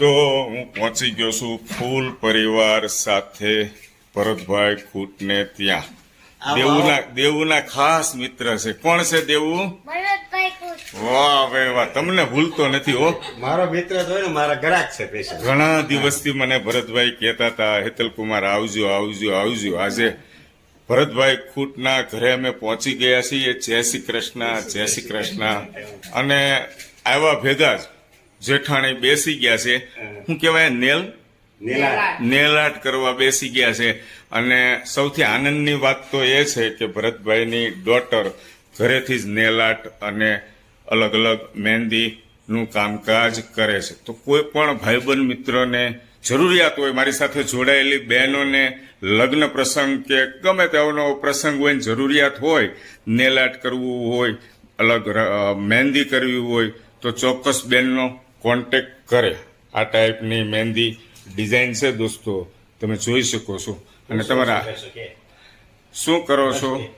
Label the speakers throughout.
Speaker 1: તો હું પહોંચી ગયો છું ફૂલ પરિવાર સાથે ભરતભાઈ ખૂટને ત્યાં. દેવુના દેવુના ખાસ મિત્ર છે. કોણ છે દેવું? વાહ ભાઈ વાહ. તમને ભૂલતો નથી હો.
Speaker 2: મારો મિત્ર તો ને મારા ગ્રાહક છે પેશન્ટ.
Speaker 1: ઘણા દિવસથી મને ભરતભાઈ કહેતા હતા હેતલકુમાર આવજો આવજો આવજો. આજે ભરતભાઈ ખૂટના ઘરે અમે પહોંચી ગયા છીએ. જય શ્રી કૃષ્ણ જય શ્રી કૃષ્ણ. અને આવ્યા ભેગા જ. જેઠાણી બેસી ગયા છે. શું કહેવાય? નેલ?
Speaker 2: નેલાટ.
Speaker 1: નેલ કરવા બેસી ગયા છે. અને સૌથી આનંદની વાત તો એ છે કે ભરતભાઈની ડોટર ઘરેથી જ નેલાટ અને અલગ અલગ મહેંદીનું કામકાજ કરે છે. તો કોઈ પણ ભાઈબંધ મિત્રોને જરૂરિયાત હોય મારી સાથે જોડાયેલી બહેનોને લગ્ન પ્રસંગ કે ગમે તેનો પ્રસંગ હોય જરૂરિયાત હોય નેલાટ કરવું હોય અલગ મહેંદી કરવી હોય તો ચોક્કસ બેનનો કોન્ટેક્ટ કરે. આ ટાઈપની મહેંદી ડિઝાઇન છે દોસ્તો. તમે જોઈ શકો છો. અને તમારા શું કરો છો?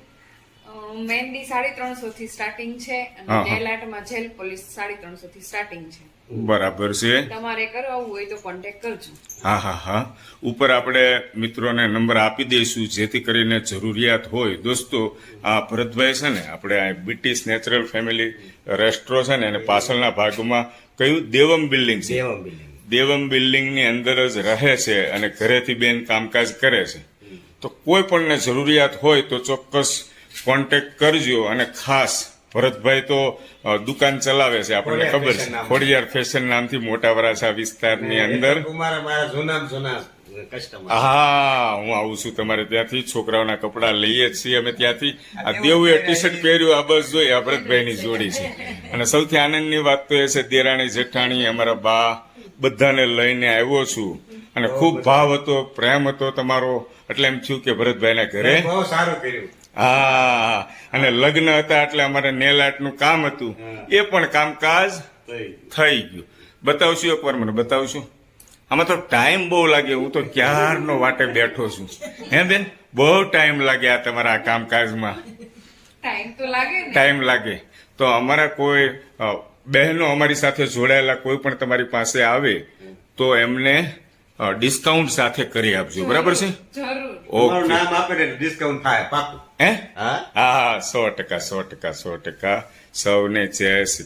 Speaker 3: મહેંદી સાડી ત્રણસો થી સ્ટાર્ટિંગ છે
Speaker 1: હા,
Speaker 3: અને જેલ આર્ટમાં જેલ પોલીસ સાડી ત્રણસો થી સ્ટાર્ટિંગ છે.
Speaker 1: બરાબર છે.
Speaker 3: તમારે કરાવવું હોય તો કોન્ટેક્ટ કરજો.
Speaker 1: હા હા હા. ઉપર આપણે મિત્રોને નંબર આપી દઈશું જેથી કરીને જરૂરિયાત હોય. દોસ્તો આ ભરતભાઈ છે ને આપણે આ બ્રિટિશ નેચરલ ફેમિલી રેસ્ટ્રો છે ને અને પાછળના ભાગમાં કયું? દેવમ બિલ્ડિંગ છે.
Speaker 2: દેવમ બિલ્ડિંગ.
Speaker 1: દેવમ બિલ્ડિંગની અંદર જ રહે છે અને ઘરેથી બેન કામકાજ કરે છે. તો કોઈ પણને જરૂરિયાત હોય તો ચોક્કસ કોન્ટેક્ટ કરજો અને ખાસ ભરતભાઈ તો દુકાન ચલાવે છે આપણને ખબર છે. ખોડિયાર ફેશન નામથી મોટા વરાછા વિસ્તારની અંદર. હા હું આવું છું તમારે ત્યાંથી છોકરાઓના કપડા લઈએ છીએ અમે ત્યાંથી. આ દેવુએ ટી શર્ટ પહેર્યું આ બસ જોઈ આ ભરતભાઈની જોડી છે. અને સૌથી આનંદની વાત તો એ છે દેરાણી જેઠાણી અમારા બા બધાને લઈને આવ્યો છું. અને ખૂબ ભાવ હતો પ્રેમ હતો તમારો. એટલે એમ થયું કે ભરતભાઈના ઘરે.
Speaker 2: બહુ સારું કર્યું.
Speaker 1: હા અને લગ્ન હતા એટલે અમારે નેલ આર્ટનું કામ હતું. એ પણ કામકાજ થઈ ગયું. બતાવશું એકવાર મને બતાવશું? આમાં તો ટાઈમ બહુ લાગે હું તો ક્યારનો વાટે બેઠો છું. હે બેન? બહુ ટાઈમ લાગે આ તમારા કામકાજમાં.
Speaker 3: ટાઈમ તો લાગે
Speaker 1: ટાઈમ લાગે. તો અમારા કોઈ બહેનો અમારી સાથે જોડાયેલા કોઈ પણ તમારી પાસે આવે તો એમને ડિસ્કાઉન્ટ સાથે કરી આપજો. બરાબર છે?
Speaker 3: જરૂર.
Speaker 1: ઓકે
Speaker 2: નામ આપે ને ડિસ્કાઉન્ટ થાય પાકું.
Speaker 1: હે?
Speaker 2: હા?
Speaker 1: હા સો ટકા સો ટકા સો ટકા. સૌને જય શ્રી